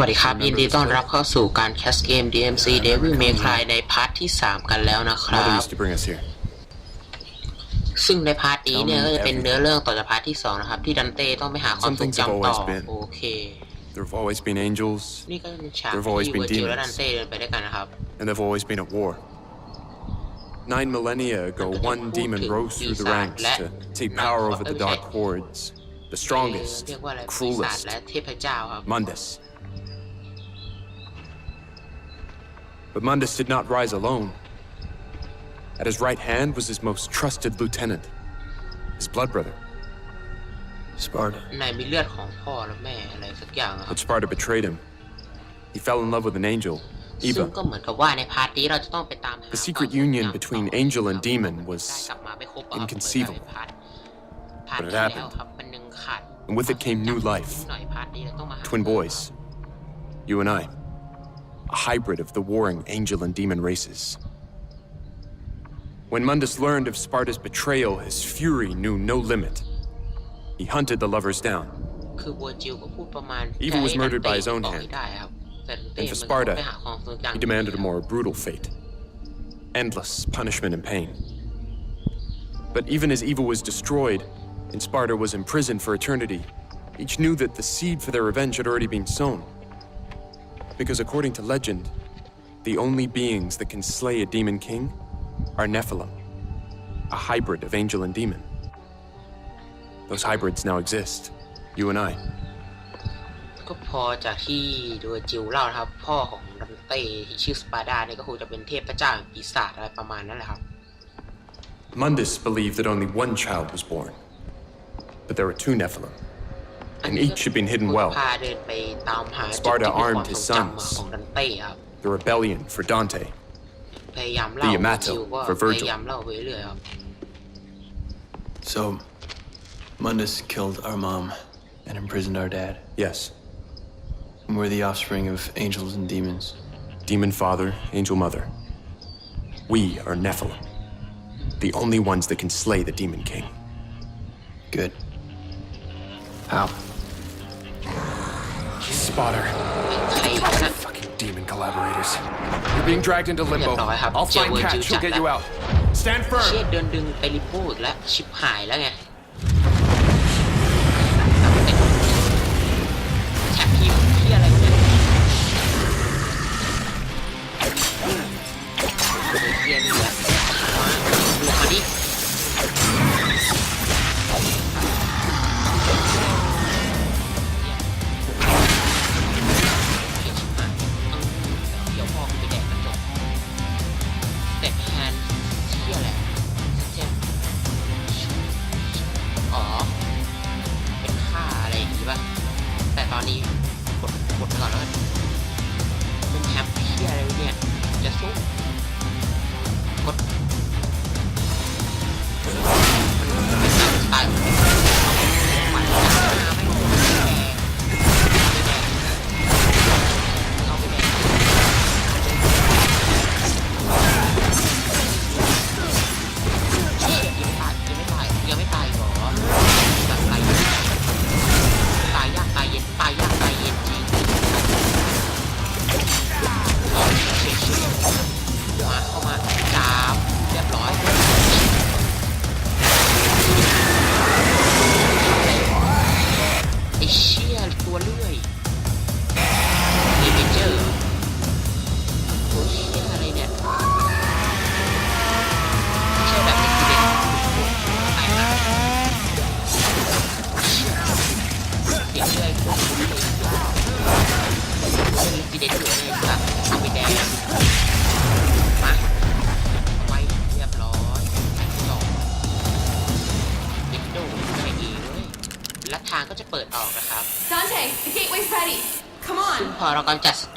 วัสดีครับ ยินดีต้อนรับเข้าสู่การแคสเกม DMC Devil May Cry ในพาร์ทที่ 3 กันแล้วนะครั Mother บ used to bring us here. ซึ่งในพาร์ทนี้เนี่ยก็จะเป็นเนื้อเรื่องต่อจากพาร์ทที่ 2 นะครับ ที่ดันเต้ต้องไปหาความทรงจำต่อ Some things have always been. โอเค There have always been angels, นี่ก็เป็นฉาก There have always ที่ been เวอร์จิล demons. และดันเต้เดินไปด้วยกันนะครับ and there have always been at war. Nine millennia ago, one demon rose through the ranks to take power over the dark hordes. The strongest, เรียกว่าอะไรปีศาจ cruelest, และเทพเจ้าครับ Mundus. But Mundus did not rise alone. At his right hand was his most trusted lieutenant, his blood brother. Sparta. นายมีเลือดของพ่อและแม่อะไรสักอย่างอะครับ But Sparta betrayed him. He fell in love with an angel, ซึ่ง Eva. ก็เหมือนกับว่าในพาร์ทนี้เราจะต้องไปตามหา The secret ความทรง union จำ between ต่อ angel and ครับ demon ได้ was กลับมาไม่ครบอะครับ inconceivable. พาร์ทพาร์ท But it ที่แล้ว happened. ครับมันยังขาด And with it came new life. หน่อยพาร์ทนี้เราต้องมาหา Twin boys. You and I. A hybrid of the warring angel and demon races. When Mundus learned of Sparta's betrayal, his fury knew no limit. He hunted the lovers down. คือวัวจิวก็พูดประมาณ Eva was จะให้ murdered by his own ต่อ hand. ให้ได้ครับแต่เต้ And for มันก็ Sparta, ไปหาความทรงจำ He demanded a more brutal fate. Endless punishment and pain. But even as Eva was destroyed and Sparta was imprisoned for eternity, each knew that the seed for their revenge had already been sown. Because according to legend, the only beings that can slay a demon king are Nephilim, a hybrid of angel and demon. Those hybrids now exist, you and I. ก็พอจากที่ดูจิวเล่านะครับ พ่อของดันเต้ที่ชื่อสปาร์ดาเนี่ยก็คงจะเป็นเทพเจ้าแห่งปีศาจอะไรประมาณนั้นแหละครับ Mundus believed that only one child was born, but there were two Nephilim, and each had been hidden well. Sparta armed his sons, the rebellion for Dante, the Yamato for Virgil. So, Mundus killed our mom and imprisoned our dad? Yes. And we're the offspring of angels and demons. Demon father, angel mother. We are Nephilim, the only ones that can slay the Demon King. Good. How? Spotter, ใครวะนะ fucking demon collaborators. You're being dragged into limbo. Yeah, no, I have I'll find Jailbird Kat. Jill She'll get Jack you out. Stand เชี่ย firm. เดินดึงไปริโป้อีกแล้ว ชิบหายแล้วไง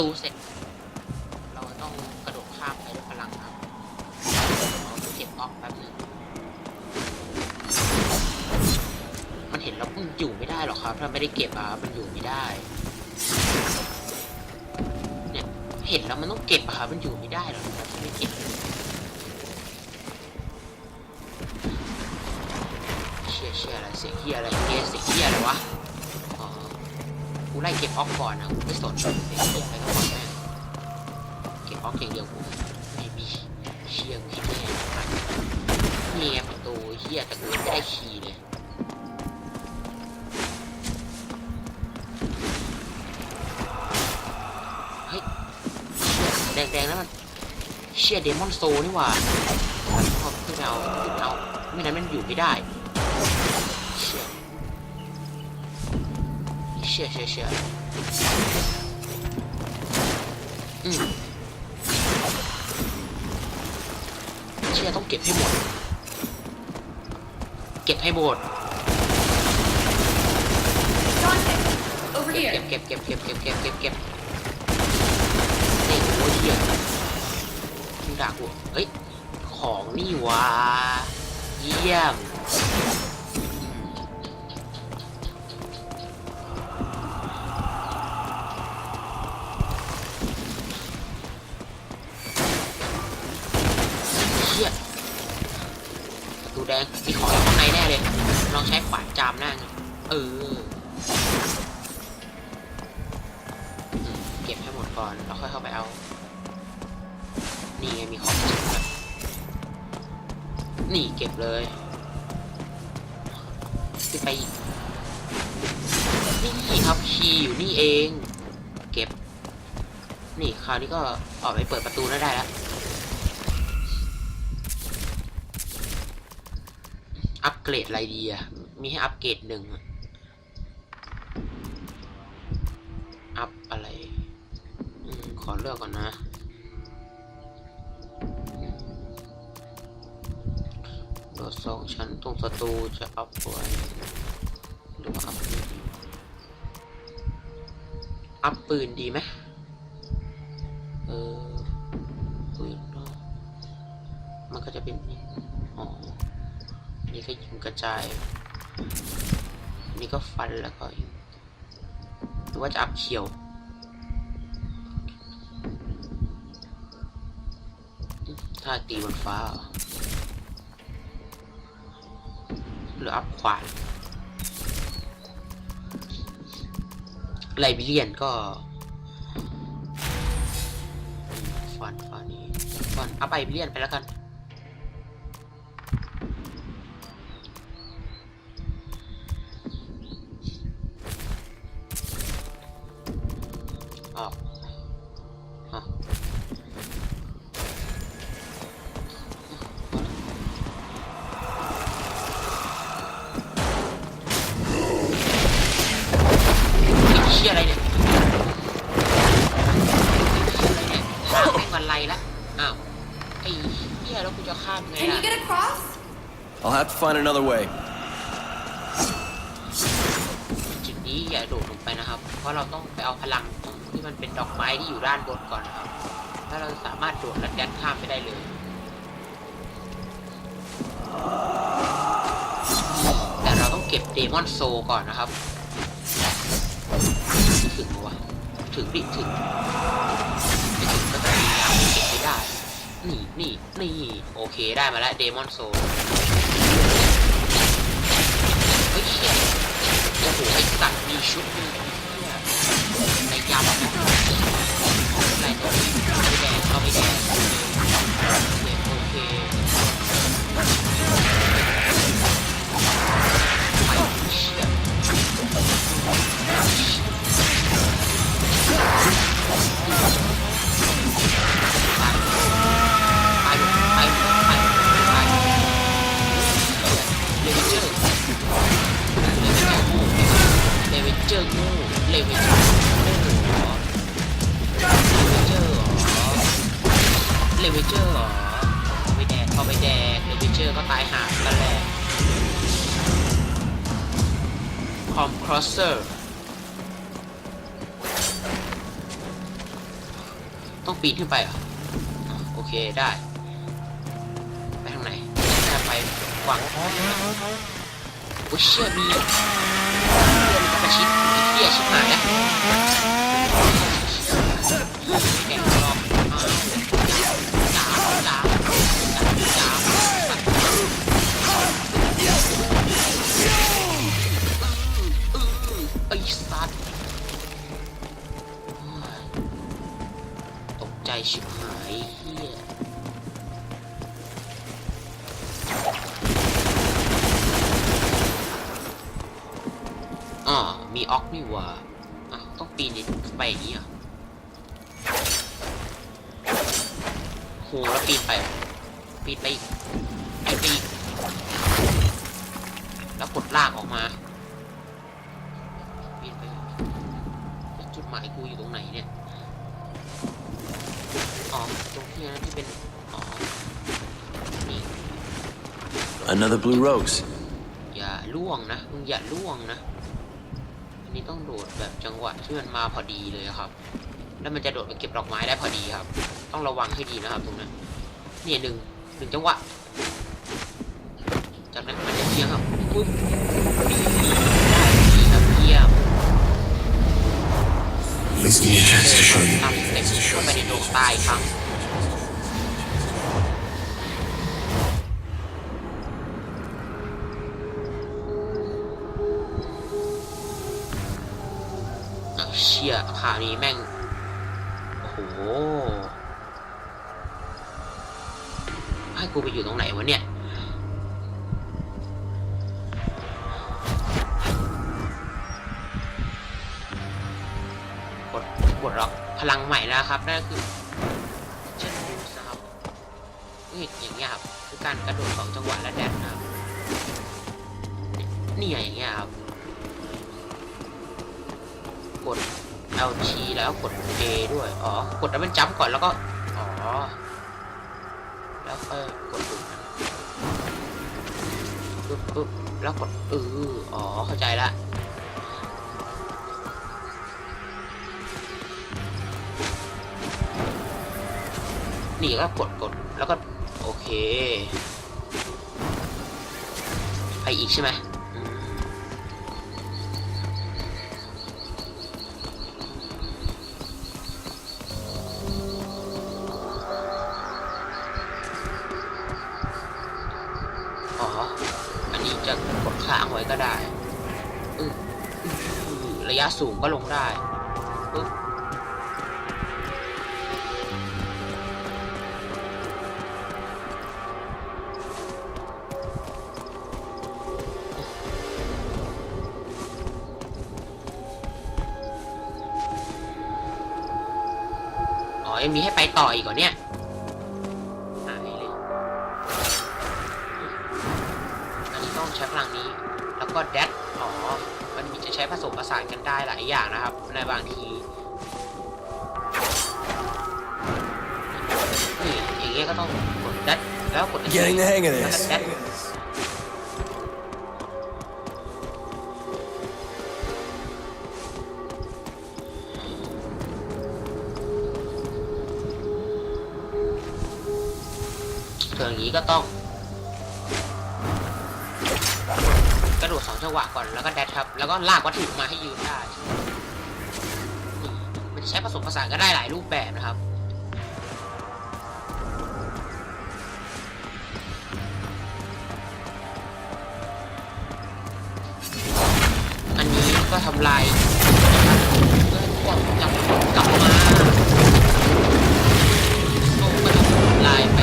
ตูเสร็จ เราต้องกระโดดข้ามไปด้วยพลังครับเอาเก็บออกแป๊บนึงมันเห็นแล้วมันอยู่ไม่ได้หรอกครับ ถ้าไม่ได้เก็บอะมันอยู่ไม่ได้ เนี่ยเห็นแล้วมันต้องเก็บอะครับมันอยู่ไม่ได้หรอกครับถ้าไม่เก็บเชี่ยเชี่ยอะไรเสียงเฮียอะไรเฮียเสียงเฮียอะไรวะ ไล่เก็บออกก่อนนะกูไม่สนเสียเหี้ยอะไรก็บอกแม่งเก็บออกอย่างเดียวกูไม่มีเชี่ยกูคิดแน่นี่ไงประตูเฮียแต่กูไม่ได้คีย์เลยเฮ้ยแดงๆแล้วมันเชี่ยเดมอนโซนี่หว่าเอาขึ้นเอาขึ้นเอาไม่นั้นมันอยู่ไม่ได้ เชี่ยเชี่ยเชี่ยอืมเชี่ยต้องเก็บให้หมด เก็บให้หมด Dante, over เก็บ here. เก็บเก็บเก็บเก็บเก็บเก็บเก็บนี่โอ้ยเหี้ยมึงด่ากูเฮ้ย ของนี่หวะเยี่ยม องใช้ขวานจามหน้าไงเออเก็บให้หมดก่อนแล้วค่อยเข้าไปเอา นี่ไงมีของจริงแบบนี่เก็บเลยขึ้นไปอีกนี่ครับคีย์อยู่นี่เอง เก็บ นี่คราวนี้ก็ออกไปเปิดประตูได้ได้แล้ว อัปเกรดอะไรดีอะมีให้อัปเกรดหนึ่งอัพอะไรอขอเลือกก่อนนะ โดดสองชั้นตรงศัตรูจะอัพไว้หรือว่าอัพปืนดีอัพปืนดีไหมเออปืนมันก็จะเป็นอ๋อ นี่ก็ยิงกระจาย นี่ก็ฟันแล้วก็ยิงหรือว่าจะอัพเขียวถ้าตีบนฟ้า หรืออัพขวานไลบิเลียนก็ฟันฟันนี้ฟันอัพไลบิเลียนไปแล้วกัน ออกอะไอ้เชี่ยอะไรเนี่ยไอ้เชี่ยอะไรเนี่ยทางแม่งวันไรละอ้าวไอ้เชี่ยแล้วกูจะข้ามไง Can ล่ะ you get across? I'll have to find another way. จุดนี้อย่าโดดลงไปนะครับ เพราะเราต้องไปเอาพลัง ที่อยู่ด้านบนก่อนนะครับ ถ้าเราสามารถโดดและยันข้ามไปได้เลย แต่เราต้องเก็บเดมอนโซก่อนนะครับ ถึงวะถึงดิถึงไม่ถึงก็จะพยายามเก็บให้ได้ นี่นี่นี่โอเคได้มาแล้วเดมอนโซเฮ้ยเชี่ยโอ้โหไอสัตว์มีชุดมีเนี่ยในยำอะไรตัวนี้ไม่แดงเอาไม่แดงโขึ้นไปเหรอโอเคได้ ไปทางไหนน่าไปกวางโอ้เชี่ยมีประชิดเหี้ยชิบหายแล้ว ชิบหายเฮียอมีออกนี่ว่าอะต้องปีนไปอย่างนี้อะโหแล้วปีนไป ปีนไปไอปีนแล้วกดลากออกมาปีนไปจุดหมายกูอยู่ตรงไหนเนี่ย อ๋อตรงที่นั้นที่เป็นอ๋อนี่ Another blue rose. อย่าล่วงนะมึงอย่าล่วงนะ อันนี้ต้องโดดแบบจังหวะที่มันมาพอดีเลยครับ แล้วมันจะโดดไปเก็บดอกไม้ได้พอดีครับ ต้องระวังให้ดีนะครับตรงนั้นเนี่ยหนึ่งหนึ่งจังหวะ จากนั้นมันจะเทียงครับปุ๊บนี่ได้ me a chance to show you. ตามสเต็ปเข้าไปในดวงใต้ครั้งเอเชี่ยข่าวนี้แม่ง โอ้โห ให้กูไปอยู่ตรงไหนวะเนี่ย กดกดล็อกพลังใหม่นะครับนั่นคือเช่นดูนะครับนี่อย่างเงี้ยครับคือการกระโดดสองจังหวะและแดนนะครับนี่อย่างเงี้ยครับกด L T แล้วกด A ด้วยอ๋อกดแล้วมันจัมก่อนแล้วก็อ๋อแล้วค่อยกดปุ๊บปึ๊บแล้วกดเอออ๋อเข้าใจละ นี่ก็กดกดแล้วก็ โอเค ไปอีกใช่ไหมอ๋ออันนี้จะกดค้างไว้ก็ได้ ระยะสูงก็ลงได้ อ๋อยังมีให้ไปต่ออีกเหรอเนี่ยหายเลยอันนี้ต้องใช้พลังนี้ แล้วก็แดดอ๋อมันมีจะใช้ผสมผสานกันได้หลายอย่างนะครับ ในบางทีนี่อย่างเงี้ยก็ต้องกดแดดแล้วกด Getting the hang of แล้วก็ this. แดด กระโดดสองจังหวะก่อนแล้วก็แดดครับ แล้วก็ลากวัตถุมาให้ยืนได้นี่มันใช้ผสมผสานก็ได้หลายรูปแบบนะครับอันนี้ก็ทำลายเพื่อพวกกลับกลับมาโอ้ก็ต้องทำลายไป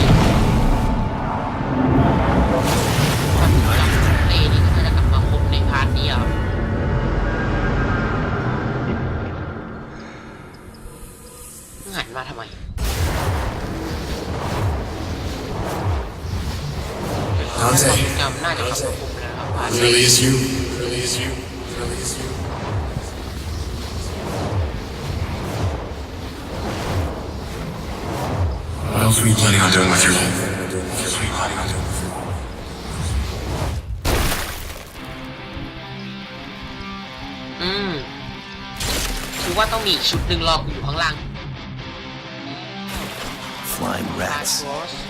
มาทำไมความท Dante, รงจำน่าจะกลับมาครบแล้วนะครับพาร์ท it นี้ really is you. It really is you. It really is you. What else were you planning on doing with your life? What else were you planning on doing with your life? อืมคือว่าต้องมีอีกชุดหนึ่งรอกูอยู่ข้างล่าง Goiás.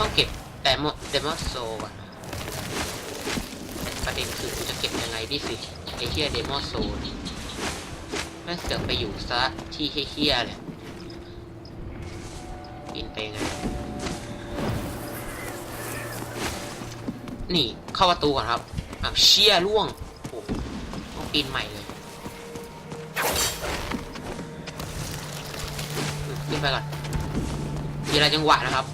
ต้องเก็บแดโมเดโมโซ่อะประเด็นคือกูจะเก็บยังไงดิสิไอเฮียเดโมโซนี่แม่งเสือกไปอยู่ซะที่เฮียๆเลยปีนไปไงนี่เข้าประตูก่อนครับอะเชี่ยล่วงโอ้ต้องปีนใหม่เลยขึ้นไปก่อนมีอะไรจังหวะนะครับ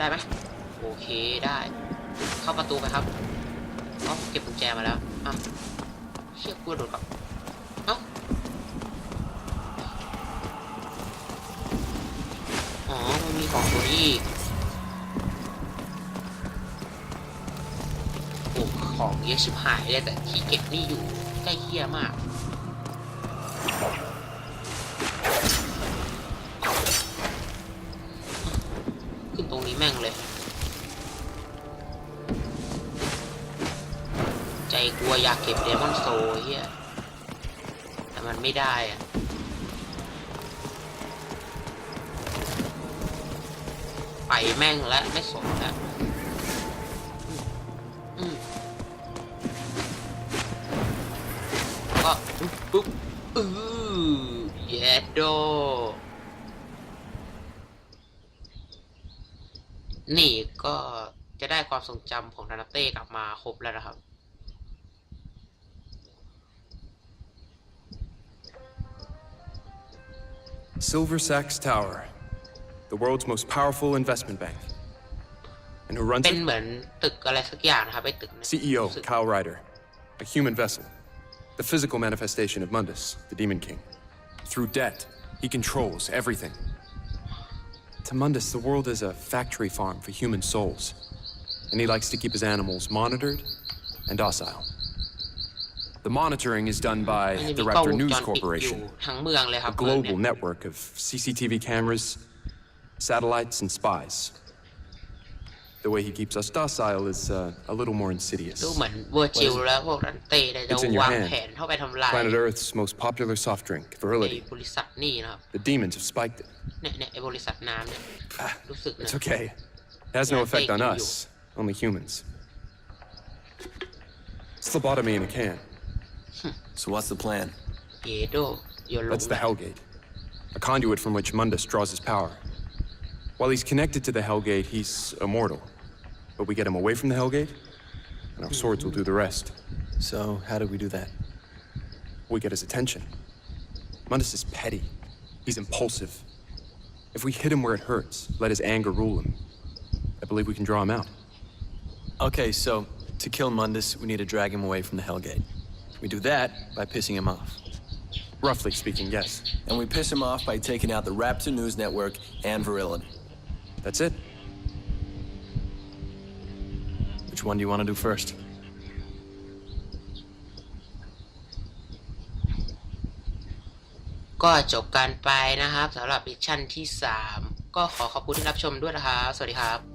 ได้ไหมโอเคได้ เข้าประตูไปครับเอ๋อเก็บกุญแจมาแล้วอะเชี่ยกูโดดกับเอ้าอ๋อมันมีของตัวนี้โอ้ของเยอะชิบหายเลยแต่ที่เก็บนี่อยู่ใกล้เคียมาก ลัวอยากเก็บเดมอนโซเฮียแต่มันไม่ได้อะไปแม่งแล้วไม่สนแล้วก็ปุ๊บอือเยดโด นี่ก็จะได้ความทรงจำของนานาเต้กลับมาครบแล้วนะครับ Silver Sachs Tower, the world's most powerful investment bank. And who runs เป็น it? เหมือนตึกอะไรสักอย่างนะครับไอ้ตึกนั้น CEO รู้สึก Kyle Ryder, a human vessel, the physical manifestation of Mundus, the Demon King. Through debt, he controls everything. To Mundus, the world is a factory farm for human souls, and he likes to keep his animals monitored and docile. The monitoring is done by the Raptor News Corporation, a global network of CCTV cameras, satellites, and spies. The way he keeps us docile is uh, a little more insidious. It's in your hand. Planet Earth's most popular soft drink, Virility. The demons have spiked it. Ah, it's okay. It has no effect on us, only humans. It's lobotomy in a can. So what's the plan? That's the Hellgate, a conduit from which Mundus draws his power. While he's connected to the Hellgate, he's immortal. But we get him away from the Hellgate, and our swords will do the rest. So, how do we do that? We get his attention. Mundus is petty. He's impulsive. If we hit him where it hurts, let his anger rule him, I believe we can draw him out. Okay, so to kill Mundus, we need to drag him away from the Hellgate. We do that by pissing him off. Roughly speaking, yes. And we piss him off by taking out the Raptor News Network and Virility. That's it. Which one do you want to do first? ก็จบการไปนะครับสำหรับมิชชั่นที่ 3 ก็ขอขอบคุณที่รับชมด้วยนะครับ สวัสดีครับ